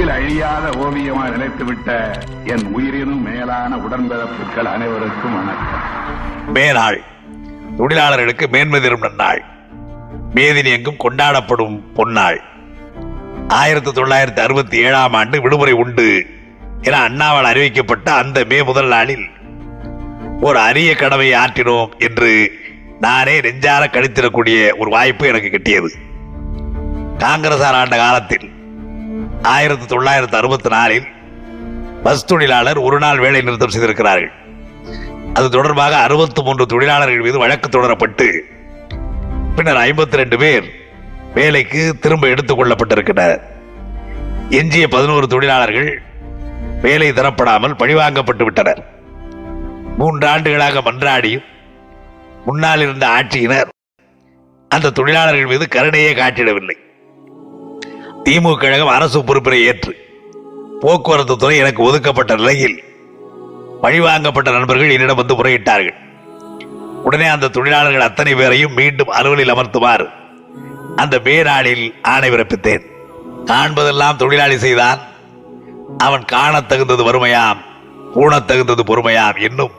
அழியாத ஓவியமாய் நிலைத்துவிட்ட என் உயிரினும் மேலான உடன்பிறப்புகள் அனைவருக்கும் வணக்கம். மேனாள் தொழிலாளர்களுக்கு மேன்மை தரும் நன்னாள். மேதினி எங்கும் கொண்டாடப்படும் பொன்னாள். ஆயிரத்தி தொள்ளாயிரத்தி அறுபத்தி ஏழாம் ஆண்டு விடுமுறை உண்டு என அண்ணாவால் அறிவிக்கப்பட்ட அந்த மே முதல் நாளில் ஒரு அரிய கடமையை ஆற்றினோம் என்று நானே நெஞ்சார கழித்திடக்கூடிய ஒரு வாய்ப்பு எனக்கு கிட்டியது. காங்கிரசார் ஆண்ட காலத்தில் ஆயிரத்தி தொள்ளாயிரத்தி அறுபத்தி நாலில் பஸ் தொழிலாளர் ஒரு நாள் வேலை நிறுத்தம் செய்திருக்கிறார்கள். அது தொடர்பாக அறுபத்தி மூன்று தொழிலாளர்கள் மீது வழக்கு தொடரப்பட்டு பின்னர் ஐம்பத்தி ரெண்டு பேர் வேலைக்கு திரும்ப எடுத்துக் கொள்ளப்பட்டிருக்கின்றனர். எஞ்சிய பதினோரு தொழிலாளர்கள் வேலை தரப்படாமல் பழிவாங்கப்பட்டு விட்டனர். மூன்று ஆண்டுகளாக மன்றாடியும் முன்னால் இருந்த ஆட்சியினர் அந்த தொழிலாளர்கள் மீது கருணையே காட்டிடவில்லை. திமுக கழகம் அரசு பொறுப்பினை ஏற்று. போக்குவரத்து துறை எனக்கு ஒதுக்கப்பட்ட நிலையில் பழிவாங்கப்பட்ட நண்பர்கள் என்னிடம் வந்து முறையிட்டார்கள். உடனே அந்த தொழிலாளர்கள் அத்தனை பேரையும் மீண்டும் அலுவலில் அமர்த்துமாறு அந்த மேலாளில் ஆணை பிறப்பித்தேன். காண்பதெல்லாம் தொழிலாளி செய்தான். அவன் காணத் தகுந்தது வறுமையாம் பூணத் தகுந்தது பொறுமையாம் என்னும்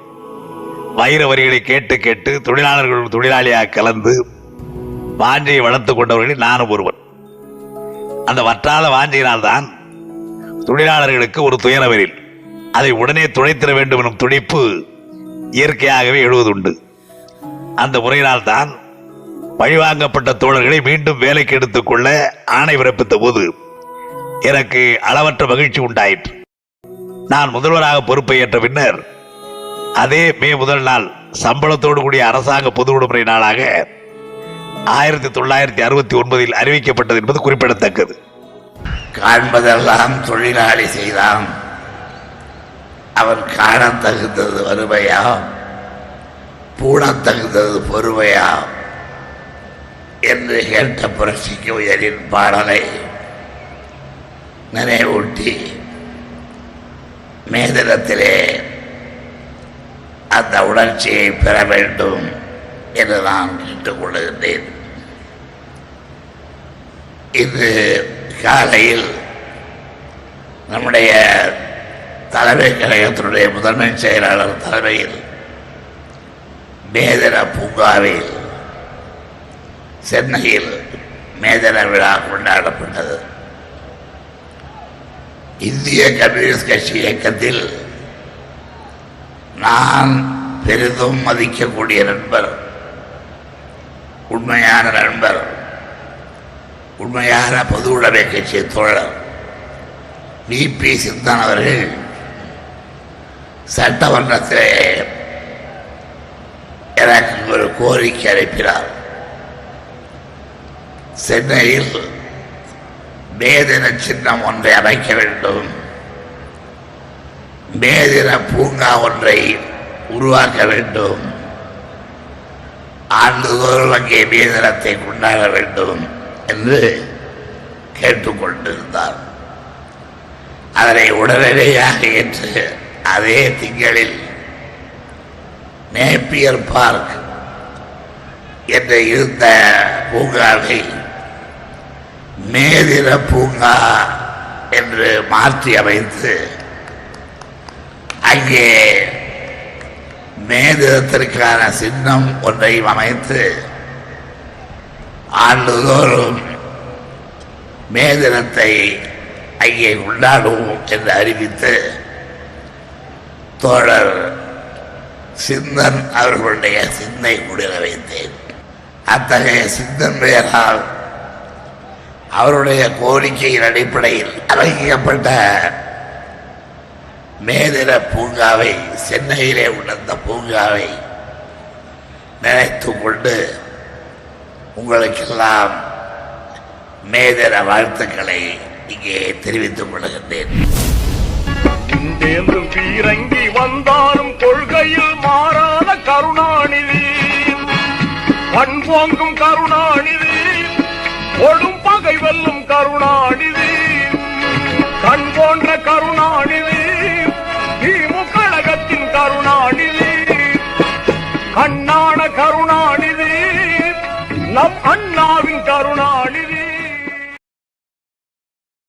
வைர வரிகளை கேட்டு கேட்டு தொழிலாளர்கள் தொழிலாளியாக கலந்து வாஞ்சையை வளர்த்துக் கொண்டவர்களில் நானும் ஒருவன். அந்த வற்றாத வாஞ்சையினால்தான் தொழிலாளர்களுக்கு ஒரு துயரவரில் அதை உடனே துடைத்திட வேண்டும் எனும் துடிப்பு இயற்கையாகவே எழுவதுண்டு. அந்த முறையினால் தான் பழிவாங்கப்பட்ட தோழர்களை மீண்டும் வேலைக்கு எடுத்துக்கொள்ள ஆணை பிறப்பித்த போது எனக்கு அளவற்ற மகிழ்ச்சி உண்டாயிற்று. நான் முதல்வராக பொறுப்பை ஏற்ற பின்னர் அதே மே முதல் நாள் சம்பளத்தோடு கூடிய அரசாங்க பொது விடுமுறை நாளாக ஆயிரத்தி தொள்ளாயிரத்தி அறுபத்தி ஒன்பதில் அறிவிக்கப்பட்டது என்பது குறிப்பிடத்தக்கது. காண்பதெல்லாம் தொழிலாளி செய்தான். அவன் காண தகுந்தது வறுமையா? பூண தகுந்தது பொறுமையா? என்று கேட்ட புரட்சிக்கு உயரின் பாடலை நினைவூட்டி மேதினத்திலே அந்த உணர்ச்சியை பெற வேண்டும். என்று நான் கேட்டுக்கொள்ளுகின்றேன் இது காலையில் நம்முடைய தலைமை கழகத்தினுடைய முதன்மை செயலாளர் தலைமையில் மேதன பூங்காவில் சென்னையில் மேதன விழா கொண்டாடப்பட்டது. இந்திய கம்யூனிஸ்ட் கட்சி இயக்கத்தில் நான் பெரிதும் மதிக்கக்கூடிய நண்பர் உண்மையான நண்பர். உண்மையான பொது உடைமை கட்சி தோழர். V P. சிந்தன் அவர்கள் சட்டமன்றத்திலே எனக்கு ஒரு கோரிக்கை அனுப்பினார். சென்னையில் மேதின சின்னம் ஒன்றை அமைக்க வேண்டும். மேதின பூங்கா ஒன்றை உருவாக்க வேண்டும். ஆண்டுதோறும் அங்கே மேதினத்தை கொண்டாட வேண்டும் என்று கேட்டுக்கொண்டிருந்தார். அதனை உடனடியாக ஏற்று அதே திங்களில் நேப்பியர் பார்க் என்று இருந்த பூங்காவை மேதிர பூங்கா என்று மாற்றி அமைத்து அங்கே மேதினத்திற்கான சின்னம் ஒன்றையும் அமைத்து ஆண்டுதோறும் மே தினத்தை அங்கே கொண்டாடுவோம் என்று அறிவித்து தோழர் சிந்தன் அவர்களுடைய சிந்தை முடிர வைத்தேன். அத்தகைய சிந்தன் பெயரால் அவருடைய கோரிக்கையின் அடிப்படையில் அமைக்கப்பட்ட மேதிர பூங்காவை சென்னையிலே உள்ள அந்த பூங்காவை நினைத்துக் கொண்டு உங்களுக்கெல்லாம் மேதர வாழ்த்துக்களை இங்கே தெரிவித்துக் கொள்கின்றேன். பீரங்கி வந்தாலும் கொள்கையில் மாறாத கருணாநிதி. பண்போங்கும் கருணாநிதி கொடும் பகை வெல்லும் கருணாநிதி. கண் போன்ற கருணாநிதி திமுக கழகத்தின் கருணாநிதி. கண்ணான கருணாநிதி. நம் அண்ணன்